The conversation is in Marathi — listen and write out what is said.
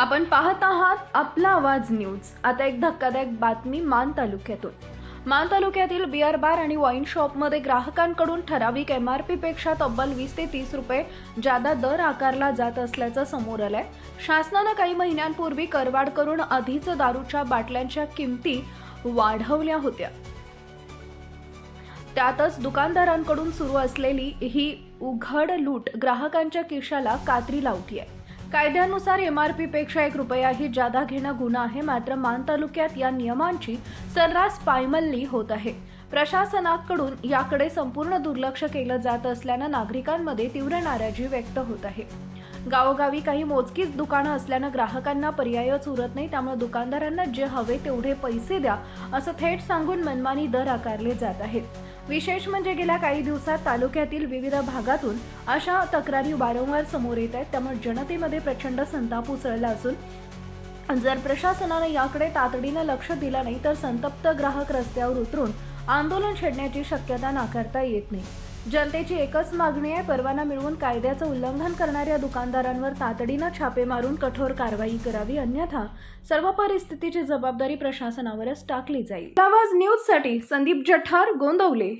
आपण पाहत आहात आपला आवाज न्यूज. आता एक धक्कादायक बातमी मान तालुक्यातून. मान तालुक्यातील बिअर बार आणि वाईन शॉपमध्ये ग्राहकांकडून ठराविक एम आरपेक्षा तब्बल वीस ते तीस रुपये जादा दर आकारला जात असल्याचं समोर आलंय. शासनानं काही महिन्यांपूर्वी करवाढ करून आधीच दारूच्या बाटल्यांच्या किमती वाढवल्या होत्या. त्यातच दुकानदारांकडून सुरू असलेली ही उघड लूट ग्राहकांच्या किशाला कात्री लावती आहे कायद्यानुसार एम आरपेक्षा एक रुपयाही जादा घेणं गुन्हा आहे मात्र मान तालुक्यात या नियमांची सर्रास पायमल्ली होत आहे. प्रशासनाकडून याकडे संपूर्ण दुर्लक्ष केलं जात असल्यानं नागरिकांमध्ये तीव्र नाराजी व्यक्त होत आहे. गावोगावी काही मोजकीच दुकानं असल्यानं ग्राहकांना पर्यायच उरत नाही त्यामुळे दुकानदारांना जे हवे तेवढे पैसे द्या असं थेट सांगून मनमानी दर आकारले जात आहेत. विशेष म्हणजे गेल्या काही दिवसात तालुक्यातील विविध भागातून अशा तक्रारी वारंवार समोर येत आहेत. त्यामुळे जनतेमध्ये प्रचंड संताप उसळला असून जर प्रशासनानं याकडे तातडीनं लक्ष दिलं नाही तर संतप्त ग्राहक रस्त्यावर उतरून आंदोलन छेडण्याची शक्यता नाकारता येत नाही. जनतेची एकच मागणी आहे परवाना मिळवून कायद्याचं उल्लंघन करणाऱ्या दुकानदारांवर तातडीनं छापे मारून कठोर कारवाई करावी अन्यथा सर्व परिस्थितीची जबाबदारी प्रशासनावरच टाकली जाईल. आवाज न्यूजसाठी संदीप जठार गोंदवले.